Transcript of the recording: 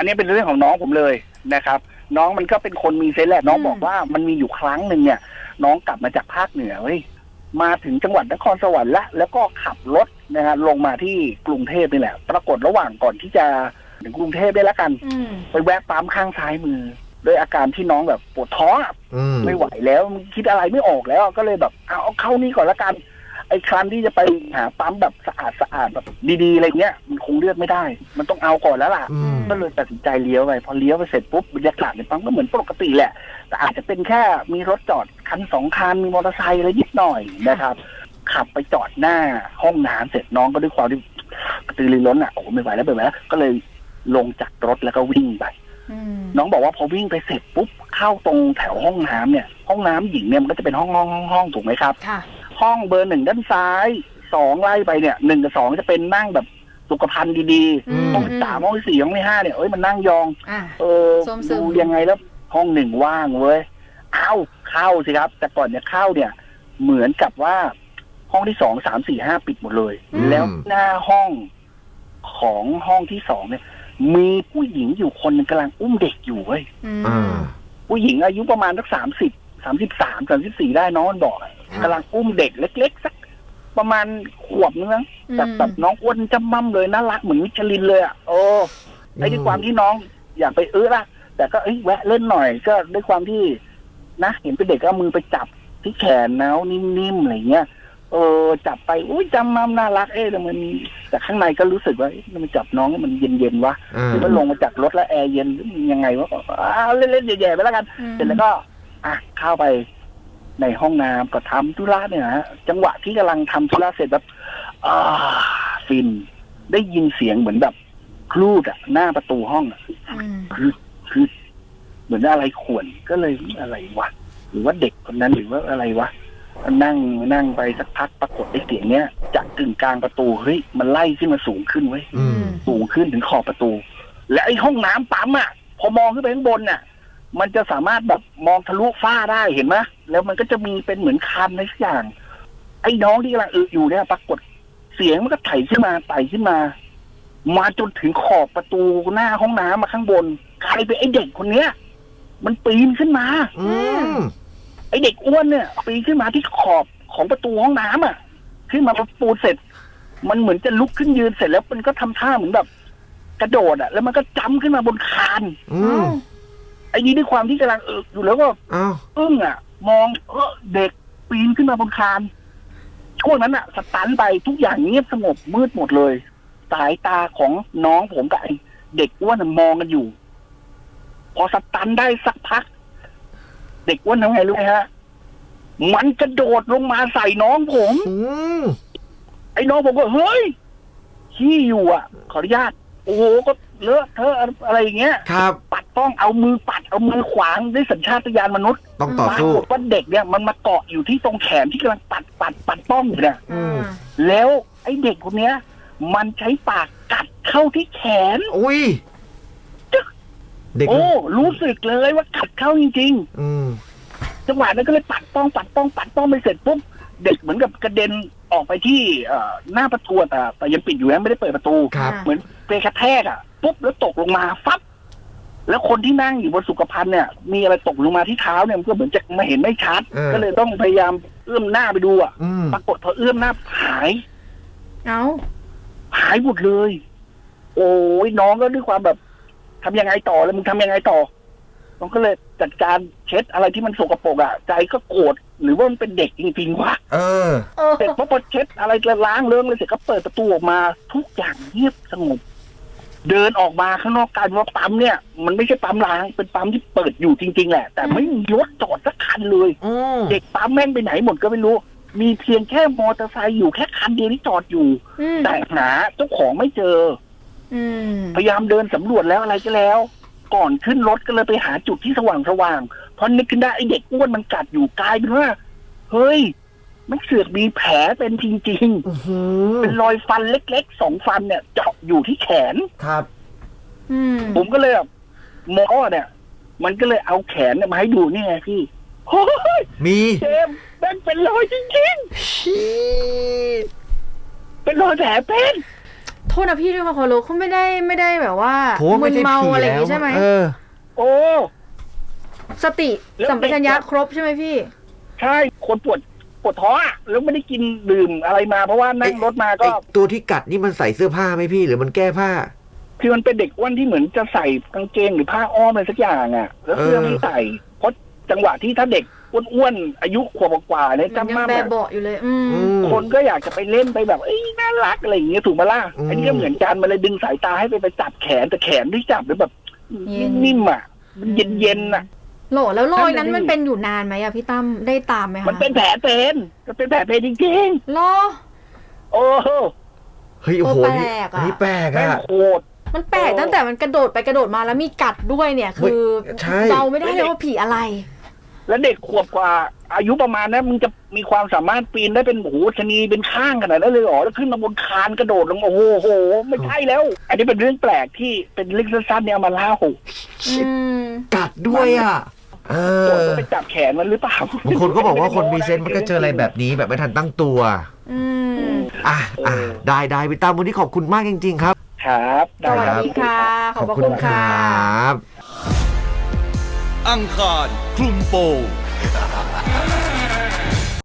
อันนี้เป็นเรื่องของน้องผมเลยนะครับ น้องมันก็เป็นคนมีเซนส์แหละน้องอืม บอกว่ามันมีอยู่ครั้งหนึ่งเนี่ย น้องกลับมาจากภาคเหนือเว้ยมาถึงจังหวัดนครสวรรค์ละแล้วก็ขับรถนะฮะลงมาที่กรุงเทพนี่แหละ ปรากฏระหว่างก่อนที่จะถึงกรุงเทพได้แล้วกัน อืม ไปแวะปั๊มข้างซ้ายมือด้วยอาการที่น้องแบบปวดท้องอะ อืม ไม่ไหวแล้วคิดอะไรไม่ออกแล้วก็เลยแบบเอาเอาเข้านี่ก่อนละกัน ไอ้ครันที่จะไปหาปั๊มแบบสะอาดสะอาดแบบดีๆอะไรเงี้ยมันคงเลือกไม่ได้ มันต้องเอาก่อนแล้วล่ะอืม ก็เลยตัดสินใจเลี้ยวไปพอเลี้ยวไปเสร็จปุ๊บบรรยากาศในปั๊มก็เหมือนปกติแหละ แต่อาจจะเป็นแค่มีรถจอดคันสองคันมีมอเตอร์ไซค์อะไรนิดหน่อยนะครับ ขับไปจอดหน้าห้องน้ำเสร็จน้องก็ด้วยความที่กระตือรือร้นอะโอ้โหไม่ไหวแล้วไม่ไหวแล้วก็เลยลงจากรถแล้วก็วิ่งไป อืมน้องบอกว่าพอวิ่งไปเสร็จปุ๊บเข้าตรงแถวห้องน้ำเนี่ย ห้องน้ำหญิงเนี่ยมันก็จะเป็นห้องห้องห้องห้องถูกไหมครับ ค่ะ ห้องเบอร์หนึ่งด้านซ้ายสองไล่ไปเนี่ยหนึ่งกับสองจะเป็นนั่งแบบสุขภัณฑ์ดีอืม ๆห้องที่สามห้องที่สี่ห้องที่ห้าเนี่ยเอ้ยมันนั่งยอง อะ เออส้มซึม ดูยังไงแล้วห้องหนึ่งว่างเว้ยเอาเข้าสิครับ แต่ก่อนจะเข้าเนี่ย เหมือนกับว่า ห้องที่สองสามสี่ห้าปิดหมดเลย อืม แล้วหน้าห้องของห้องที่สองเนี่ย มีผู้หญิงอยู่คนหนึงกำลังอุ้มเด็กอยู่เว้ย อืมอ่าผู้หญิงอายุประมาณสักสามสิบสามสิบสามสามสิบสี่ได้น้องมันบอกอะครับ กำลังอุ้มเด็กเล็ก ๆ สักประมาณขวบนึงนะแต่แบบน้องอ้วนจำมั่มเลยน่ารักเหมือนมิชลินเลยอะโอ้ไอ้ด้วยความที่น้องอยากไปเออละแต่ก็เอ้ยแวะเล่นหน่อยก็ด้วยความที่นะเห็นเป็นเด็กก็เอามือไปจับที่แขนนะนิ่มๆอะไรเงี้ยเออจับไปอุ้ยจำมั่มน่ารักเอ๊ะแต่มันแต่ข้างในก็รู้สึกว่าเอ๊ะมันจับน้องมันเย็นๆวะอ่าหรือว่าลงมาจากรถแล้วแอร์เย็นหรือมันยังไงวะอ้าวเล่นๆแย่ๆไปแล้วกันอืมเสร็จแล้วก็ อะเข้าไป ในห้องน้ำก็ทำธุระเนี่ยนะฮะจังหวะที่กำลังทำธุระเสร็จแบบอ่าฟิน ได้ยินเสียงเหมือนแบบคลูดอะหน้าประตูห้องอะอืมคือคือเหมือนอะไรข่วนก็เลยอะไรวะหรือว่าเด็กคนนั้นหรือว่าอะไรวะนั่งนั่งไปสักพักปรากฏไอ้เสียงเนี้ยจากกึ่งกลางประตูเฮ้ยมันไล่ขึ้นมาสูงขึ้นเว้ยอืมสูงขึ้นถึงขอบประตู และไอ้ห้องน้ำปั๊มอะ พอมองขึ้นไปข้างบนน่ะ มันจะสามารถแบบมองทะลุฝ้าได้เห็นไหมแล้วมันก็จะมีเป็นเหมือนคันในสักอย่าง ไอ้น้องที่กำลังอึอยู่เนี่ยปรากฏเสียงมันก็ไต่ขึ้นมาไต่ขึ้นมา มาจนถึงขอบประตูหน้าห้องน้ำมาข้างบน ใครเป็นไอ้เด็กคนเนี้ย มันปีนขึ้นมาอืมไอเด็กอ้วนเนี่ยปีนขึ้นมาที่ขอบของประตูห้องน้ำอะ ขึ้นมาพอปูเสร็จ มันเหมือนจะลุกขึ้นยืนเสร็จแล้วมันก็ทำท่าเหมือนแบบ กระโดดอะ แล้วมันก็จำขึ้นมาบนคาน อืม ไอ้นี่ด้วยความที่กำลังเอออยู่แล้วก็เอ้าอึ้งอะ มองเออเด็กปีนขึ้นมาบนคานช่วงนั้นอะ สตันไปทุกอย่างเงียบสงบมืดหมดเลย สายตาของน้องผมกับไอ้เด็กอ้วนนะมองกันอยู่ พอสตันได้สักพัก เด็กอ้วนทำไงรู้ไหมฮะ มันกระโดดลงมาใส่น้องผม อืมไอ้น้องผมก็เฮ้ยขี้อยู่อะ ขออนุญาตโอ้โหก็เลอะเทอะอะไรอย่างเงี้ยครับ ปัดต้องเอามือปัดเอามือขวางด้วยสัญชาตญาณมนุษย์ต้องต่อปราสู้กฏว่าเด็กเนี่ยมันมาเกาะอยู่ที่ตรงแขนที่กำลังปัดปัดปัดป้องอยู่เนี่ยอืม แล้วไอ้เด็กคนเนี้ย มันใช้ปากกัดเข้าที่แขน อุ้ยเด็กโอ้รู้สึกเลยว่ากัดเข้าจริงอืมๆจังหวะนั้นก็เลยปัดป้องปัดป้องปัดป้องไปเสร็จปุ๊บเด็กเหมือนกับกระเด็น ออกไปที่เอ่อหน้าประตูแต่แต่ยังปิดอยู่นะไม่ได้เปิดประตู ครับ เหมือนไปกระแทกอะปุ๊บแล้วตกลงมาฟับแล้วคนที่นั่งอยู่บนสุขภัณฑ์เนี่ย มีอะไรตกลงมาที่เท้าเนี่ยมันก็เหมือนจะไม่เห็นไม่ชัด เออ ก็เลยต้องพยายามเอื้อมหน้าไปดูอะ อืมปรากฏพอเอื้อมหน้าหาย เอา หายหมดเลย โอ้ยน้องก็ด้วยความแบบทำยังไงต่อแล้วมึงทำยังไงต่อ น้องก็เลยจัดการเช็ดอะไรที่มันสกปรกอะใจก็โกรธหรือว่ามันเป็นเด็กจริงๆวะเออ เออเสร็จพอพอเช็ดอะไรล้างเรื่องเลยเสร็จก็เปิดประตูออกมาทุกอย่างเงียบสงบ เดินออกมาข้างนอกกลารว่าปั๊มเนี่ย มันไม่ใช่ปั๊มล้างเป็นปั๊มที่เปิดอยู่จริง ๆ แหละ แต่ไม่มีรถจอดสักคันเลย อืมเด็กปั๊มแม่งไปไหนหมดก็ไม่รู้ มีเพียงแค่มอเตอร์ไซค์อยู่แค่คันเดียวที่จอดอยู่ อืมแต่หาเจ้าของไม่เจอ อืมพยายามเดินสำรวจแล้วอะไรก็แล้ว ก่อนขึ้นรถก็เลยไปหาจุดที่สว่างสว่างๆพอนึกขึ้นได้ไอ้เด็กอ้วนมันกัดอยู่กลายเป็นว่า เฮ้ยมันเสือกมีแผลเป็นจริงอื้อหือๆเป็นรอยฟันเล็กๆสองฟันเนี่ย เจาะอยู่ที่แขนครับอืมผมก็เลยแบบหมอเนี่ย มันก็เลยเอาแขนเนี่ยมาให้ดูนี่ไงพี่โอ้ยมีเจมส์แม่งเป็นรอยจริงๆเป็นรอยแผลเป็น โทษนะพี่ด้วยความเคารพเขาไม่ได้ไม่ได้แบบว่าผมว่ามึไม่นใช่เมาผีอะไรอย่างแล้วงี้ใช่ไหมเออ โอ้ สติแล้ว สัมปชัญญะเด็กอะครบใช่ไหมพี่ ใช่คนปวดปวดท้องอะแล้วไม่ได้กินดื่มอะไรมา เพราะว่านั่งรถมาก็ ไอตัวที่กัดนี่มันใส่เสื้อผ้าไหมพี่หรือมันแก้ผ้า คือมันเป็นเด็กอ้วนที่เหมือนจะใส่กางเกงหรือผ้าอ้อมอะไรสักอย่างอะ แล้วเสื้อเออ ไม่ใส่เพราะจังหวะที่ถ้าเด็ก อ้วนๆอายุขวบกว่าๆเนี่ยมันยังจำมาแบแบบเบาะอยู่เลยอืมอืม คนก็อยากจะไปเล่นไปแบบเอ้ยน่ารักอะไรอย่างเงี้ยถูกไหมล่ะอืม อันนี้ก็เหมือนกันมันเลยดึงสายตาให้ไปไปจับแขนแต่แขนที่จับแล้วแบบเย็น นิ่มๆอะมันเย็นๆอะ โหลแล้วรอยนั้นนั่นน่ะดิมันเป็นอยู่นานไหมอะพี่ตั้มได้ตามไหมคะมันเป็นแผลเป็นมันเป็นแผลเป็นจริงรอๆโอ้โหเฮ้ยโอ้โหโอ้นี่แปลกอะอันนี้แปลกแม่งอะ โคตร มันแปลกโอ้ตั้งแต่มันกระโดดไปกระโดดมาแล้วมีกัดด้วยเนี่ย คือเฮ้ยใช่ เดาไม่ได้เลยว่าผีอะไร แล้วเด็กขวบกว่า อายุประมาณนั้นมึงจะมีความสามารถปีนได้เป็นโอ้โหชะนีเป็นข้างขนาดนั้นเลยเหรอแล้วขึ้นมาบนคานกระโดดลงโอ้โหโหไม่ใช่แล้ว อันนี้เป็นเรื่องแปลกที่เป็นเรื่องสั้นๆเนี่ยเอามาเล่าอืมกัดด้วยอะเอโจรอก็ไปจับแขนมันหรือเปล่าบางคนก็บอกว่าคนมีเซนส์มันก็เจออะไรแบบนี้แบบไม่ทันตั้งตัวอืมอะอะได้ได้พี่ตั้มวันนี้ขอบคุณมากจริง ๆ ครับ ครับสวัสดีค่ะ ขอบพระคุณค่ะรับ อังคารคลุมโปง